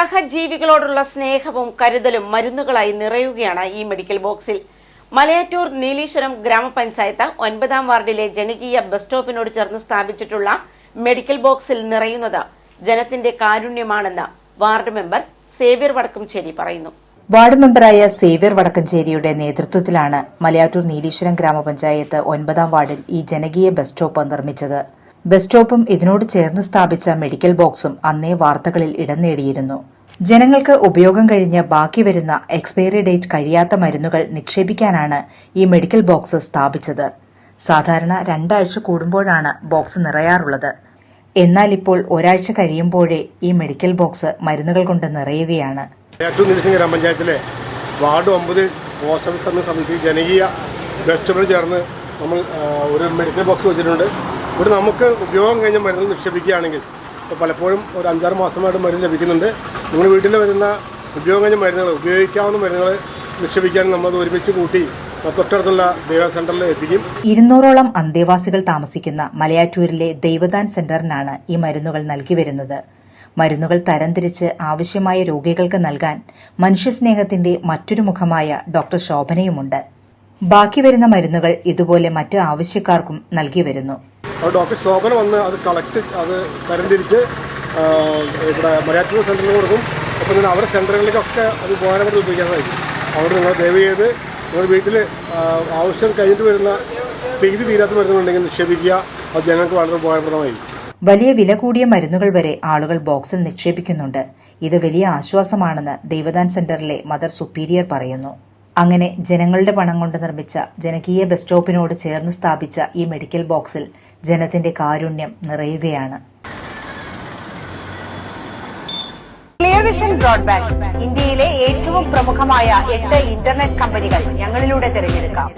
സഹജീവികളോടുള്ള സ്നേഹവും കരുതലും മരുന്നുകളായി നിറയുകയാണ് ഈ മെഡിക്കൽ ബോക്സിൽ. മലയാറ്റൂർ നീലീശ്വരം ഗ്രാമപഞ്ചായത്ത് ഒൻപതാം വാർഡിലെ ജനകീയ ബസ് സ്റ്റോപ്പിനോട് ചേർന്ന് സ്ഥാപിച്ചിട്ടുള്ള മെഡിക്കൽ ബോക്സിൽ നിറയുന്നത് ജനത്തിന്റെ കാരുണ്യമാണെന്ന് വാർഡ് മെമ്പർ സേവ്യർ വടക്കുംചേരി പറയുന്നു. വാർഡ് മെമ്പറായ സേവ്യർ വടക്കഞ്ചേരിയുടെ നേതൃത്വത്തിലാണ് മലയാറ്റൂർ നീലീശ്വരം ഗ്രാമപഞ്ചായത്ത് ഒൻപതാം വാർഡിൽ ഈ ജനകീയ ബസ് സ്റ്റോപ്പ് നിർമ്മിച്ചത്. ബസ് സ്റ്റോപ്പും ഇതിനോട് ചേർന്ന് സ്ഥാപിച്ച മെഡിക്കൽ ബോക്സും അന്നേ വാർത്തകളിൽ ഇടം നേടിയിരുന്നു. ജനങ്ങൾക്ക് ഉപയോഗം കഴിഞ്ഞ് ബാക്കി വരുന്ന എക്സ്പയറി ഡേറ്റ് കഴിയാത്ത മരുന്നുകൾ നിക്ഷേപിക്കാനാണ് ഈ മെഡിക്കൽ ബോക്സ് സ്ഥാപിച്ചത്. സാധാരണ രണ്ടാഴ്ച കൂടുമ്പോഴാണ് ബോക്സ് നിറയാറുള്ളത്. എന്നാൽ ഇപ്പോൾ ഒരാഴ്ച കഴിയുമ്പോഴേ ഈ മെഡിക്കൽ ബോക്സ് മരുന്നുകൾ കൊണ്ട് നിറയുകയാണ്. ഗ്രാമപഞ്ചായത്തിലെ വാർഡ് ഒമ്പത് പോസ്റ്റ് ഓഫീസറിനെ സംബന്ധിച്ച് ജനകീയ ബെസ്റ്റബിൾ ചേർന്ന് നമ്മൾ ഒരു മെഡിക്കൽ ബോക്സ് വെച്ചിട്ടുണ്ട്. ഇവിടെ നമുക്ക് ഉപയോഗം കഴിഞ്ഞ മരുന്ന് നിക്ഷേപിക്കുകയാണെങ്കിൽ ഇപ്പോൾ പലപ്പോഴും ഒരു അഞ്ചാറ് മാസമായിട്ട് മരുന്ന് ലഭിക്കുന്നുണ്ട്. നിങ്ങൾ വീട്ടിൽ വരുന്ന ഉപയോഗം കഴിഞ്ഞ മരുന്നുകൾ ഉപയോഗിക്കാവുന്ന മരുന്നുകൾ നിക്ഷേപിക്കാൻ നമ്മൾ ഒരുമിച്ച് കൂട്ടി ഇരുന്നൂറോളം അന്തേവാസികൾ താമസിക്കുന്ന മലയാറ്റൂരിലെ ദൈവദാൻ സെന്ററിനാണ് ഈ മരുന്നുകൾ നൽകി വരുന്നത്. മരുന്നുകൾ തരംതിരിച്ച് ആവശ്യമായ രോഗികൾക്ക് നൽകാൻ മനുഷ്യസ്നേഹത്തിന്റെ മറ്റൊരു മുഖമായ ഡോക്ടർ ശോഭനയുമുണ്ട്. ബാക്കി വരുന്ന മരുന്നുകൾ ഇതുപോലെ മറ്റ് ആവശ്യക്കാർക്കും നൽകി വരുന്നു. അപ്പോൾ ഡോക്ടർ ശോഭന വന്ന് അത് കളക്ട് അത് തരംതിരിച്ച് ഇവിടെ മലയാറ്റൂർ സെന്ററിൽ കൊടുക്കും. അപ്പോൾ നിങ്ങൾ അവരുടെ സെന്ററുകളിലേക്കൊക്കെ അത് ഉപകാരപ്പെട്ട് ഉപയോഗിക്കാൻ സാധിക്കും അവിടെ നിങ്ങൾ ദയവ് ചെയ്ത് നിങ്ങൾ വീട്ടിൽ ആവശ്യം കഴിഞ്ഞിട്ട് വരുന്ന ചെയ്ത് തീരാത്ത മരുന്നുകളുണ്ടെങ്കിൽ നിക്ഷേപിക്കുക. അത് ജനങ്ങൾക്ക് വളരെ ഉപകാരപ്രദമായിരിക്കും. വലിയ വില കൂടിയ മരുന്നുകൾ വരെ ആളുകൾ ബോക്സിൽ നിക്ഷേപിക്കുന്നുണ്ട്. ഇത് വലിയ ആശ്വാസമാണെന്ന് ദൈവദാൻ സെന്ററിലെ മദർ സുപ്പീരിയർ പറയുന്നു. അങ്ങനെ ജനങ്ങളുടെ പണം കൊണ്ട് നിർമ്മിച്ച ജനകീയ ബസ് സ്റ്റോപ്പിനോട് ചേർന്ന് സ്ഥാപിച്ച ഈ മെഡിക്കൽ ബോക്സിൽ ജനത്തിന്റെ കാരുണ്യം നിറയുകയാണ്. ബ്രോഡ്ബാൻഡ് ഇന്ത്യയിലെ ഏറ്റവും പ്രമുഖമായ എട്ട് ഇന്റർനെറ്റ് കമ്പനികൾ ഞങ്ങളിലൂടെ തിരഞ്ഞെടുക്കാം.